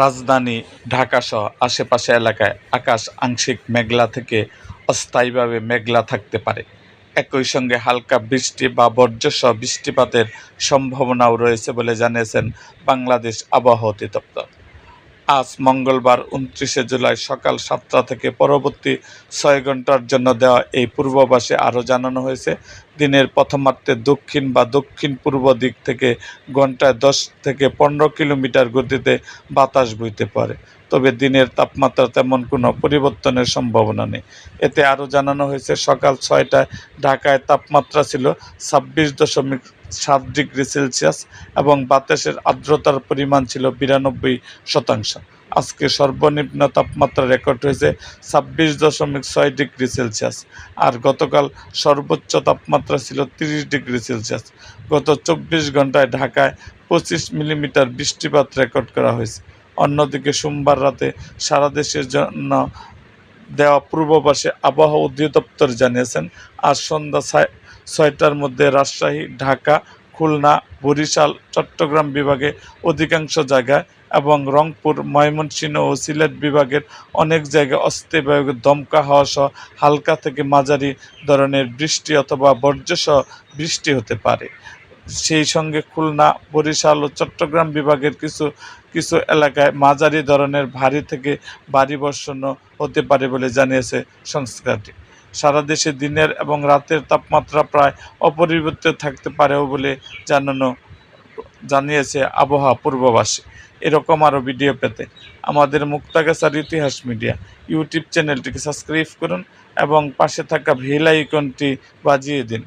রাজধানী ঢাকাসহ আশেপাশে এলাকায় আকাশ আংশিক মেঘলা থেকে অস্থায়ীভাবে মেঘলা থাকতে পারে। একই সঙ্গে হালকা বৃষ্টি বা বর্জ্যসহ বৃষ্টিপাতের সম্ভাবনাও রয়েছে বলে জানিয়েছেন বাংলাদেশ আবহাওয়া অধিদপ্তর। আজ মঙ্গলবার উনত্রিশে জুলাই সকাল সাতটা থেকে পরবর্তী ছয় ঘণ্টার জন্য দেওয়া এই পূর্বাভাসে আরও জানানো হয়েছে দিনের প্রথমার্ধে দক্ষিণ বা দক্ষিণ পূর্ব দিক থেকে ঘন্টায় দশ থেকে পনেরো কিলোমিটার গতিতে বাতাস বইতে পারে। তবে দিনের তাপমাত্রা তেমন কোনো পরিবর্তনের সম্ভাবনা নেই। এতে আরও জানানো হয়েছে, সকাল ছয়টায় ঢাকায় তাপমাত্রা ছিল ছাব্বিশ দশমিক সাত ডিগ্রি সেলসিয়াস এবং বাতাসের আর্দ্রতার পরিমাণ ছিল বিরানব্বই শতাংশ। আজকে সর্বনিম্ন তাপমাত্রা রেকর্ড হয়েছে ছাব্বিশ দশমিক ছয় ডিগ্রি সেলসিয়াস। আর গতকাল সর্বোচ্চ তাপমাত্রা ছিল তিরিশ ডিগ্রি সেলসিয়াস। গত চব্বিশ ঘন্টায় ঢাকায় পঁচিশ মিলিমিটার বৃষ্টিপাত রেকর্ড করা হয়েছে। অন্যদিকে সোমবার রাতে সারা দেশের জন্য দেওয়া পূর্বাভাসে আবহাওয়া অধিদপ্তর জানিয়েছেন, আজ সন্ধ্যা ছয় ছয়টার মধ্যে রাজশাহী, ঢাকা খুলনা, বরিশাল, চট্টগ্রাম বিভাগে অধিকাংশ জায়গায় এবং রংপুর, ময়মনসিংহ ও সিলেট বিভাগের অনেক জায়গায় অস্থায়ীভাবে দমকা হাওয়া সহ হালকা থেকে মাঝারি ধরনের বৃষ্টি অথবা বর্জ্যসহ বৃষ্টি হতে পারে। সেই সঙ্গে খুলনা, বরিশাল ও চট্টগ্রাম বিভাগের কিছু কিছু এলাকায় মাঝারি ধরনের ভারী থেকে ভারী বর্ষণও হতে পারে বলে জানিয়েছে সংস্থাটি। সারা দেশে দিনের এবং রাতের তাপমাত্রা প্রায় অপরিবর্তিত থাকতে পারেও বলে জানানো, জানিয়েছে আবহাওয়া পূর্বাভাসে এরকম আরও ভিডিও পেতে আমাদের মুক্তাগাছার ইতিহাস মিডিয়া ইউটিউব চ্যানেলটিকে সাবস্ক্রাইব করুন এবং পাশে থাকা ভিল আইকনটি বাজিয়ে দিন।